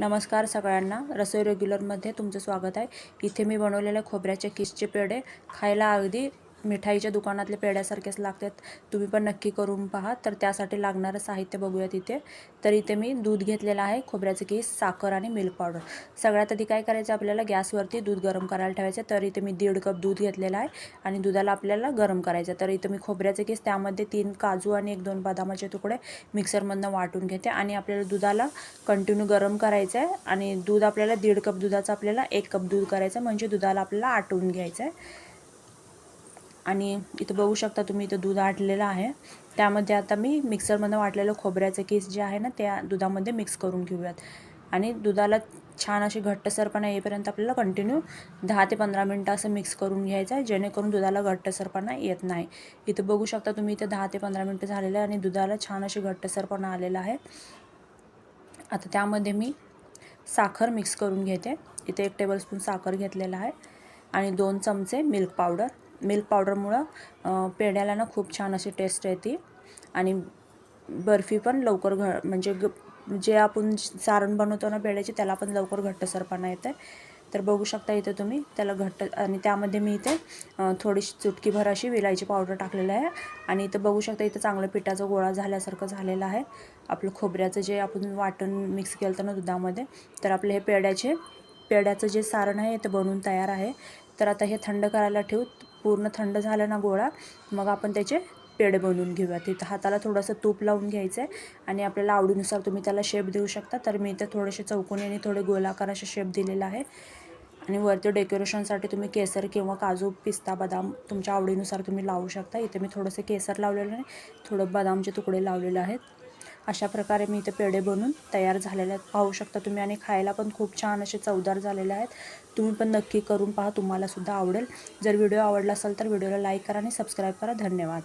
नमस्कार सगळ्यांना. रसोई रेग्युलरमध्ये तुमचं स्वागत आहे. इथे मी बनवलेल्या खोबऱ्याचे किसचे पेढे खायला अगदी मिठाईच्या दुकानातले पेढ्यासारखेच लागतात. तुम्ही पण नक्की करून पहा. तर त्यासाठी लागणारं साहित्य बघूयात इथे. तर इथे मी दूध घेतलेलं आहे खोबऱ्याचं की साखर आणि मिल्क पावडर सगळ्यात आधी काय करायचं आपल्याला? गॅसवरती दूध गरम करायला ठेवायचं. तर इथे मी दीड कप दूध घेतलेलं आहे आणि दुधाला आपल्याला गरम करायचं. तर इथं मी खोबऱ्याचे केस त्यामध्ये तीन काजू आणि एक दोन बदामाचे तुकडे मिक्सरमधनं वाटून घेते आणि आपल्याला दुधाला कंटिन्यू गरम करायचं आहे. आणि दूध आपल्याला दीड कप दुधाचं आपल्याला एक कप दूध करायचं म्हणजे दुधाला आपल्याला आटवून घ्यायचं आहे. आणि इथं बघू शकता तुम्ही इथं दूध आटलेलं आहे. त्यामध्ये आता मी मिक्सरमधनं वाटलेलं खोबऱ्याचं केस जे आहे ना त्या दुधामध्ये मिक्स करून घेऊयात. आणि दुधाला छान अशी घट्टसरपणा येईपर्यंत आपल्याला कंटिन्यू दहा ते पंधरा मिनटं असं मिक्स करून घ्यायचं आहे जेणेकरून दुधाला घट्टसरपणा येत नाही. इथं बघू शकता तुम्ही इथं दहा ते पंधरा मिनटं झालेलं आहे आणि दुधाला छान अशी घट्टसरपणा आलेला आहे. आता त्यामध्ये मी साखर मिक्स करून घेते. इथे एक टेबलस्पून साखर घेतलेला आहे आणि दोन चमचे मिल्क पावडर मिल्क पावडरमुळं पेढ्याला ना खूप छान अशी टेस्ट येते. आणि बर्फी पण लवकर घ म्हणजे ग जे आपण सारण बनवतो ना पेढ्याची त्याला पण लवकर घट्टसरपणा येतं तर बघू शकता इथे तुम्ही त्याला घट्ट आणि त्यामध्ये मी इथे थोडीशी चुटकीभर अशी विलायची पावडर टाकलेलं आहे. आणि इथं बघू शकता इथं चांगलं पिठाचा गोळा झाल्यासारखं झालेलं आहे. आपलं खोबऱ्याचं जे आपण वाटण मिक्स केलं होतं ना दुधामध्ये तर आपले हे पेड्याचे पेढ्याचं जे सारण आहे ते बनवून तयार आहे. तर आता हे थंड करायला ठेवू पूर्ण थंड झालं ना गोळा मग आपण त्याचे पेढे बनवून घेऊया. तिथं हाताला थोडंसं तूप लावून घ्यायचं आहे आणि आपल्याला आवडीनुसार तुम्ही त्याला शेप देऊ शकता. तर मी इथे थोडेसे चौकोनी आणि थोडे गोलाकार असे शेप दिलेला आहे. आणि वरती डेकोरेशनसाठी तुम्ही केसर किंवा काजू पिस्ता बदाम तुमच्या आवडीनुसार तुम्ही लावू शकता. इथे मी थोडंसं केसर लावलेलं आहे. थोडं बदामचे तुकडे लावलेले आहेत. अशा प्रकारे मी इथे पेढे बनवून तयार झालेले आहेत. पाहू शकता तुम्ही. आणि खायला पण खूप छान असे चवदार झालेले आहेत. तुम्ही पण नक्की करून पहा. तुम्हालासुद्धा आवडेल. जर व्हिडिओ आवडला असेल तर व्हिडिओला लाईक करा आणि सबस्क्राईब करा. धन्यवाद.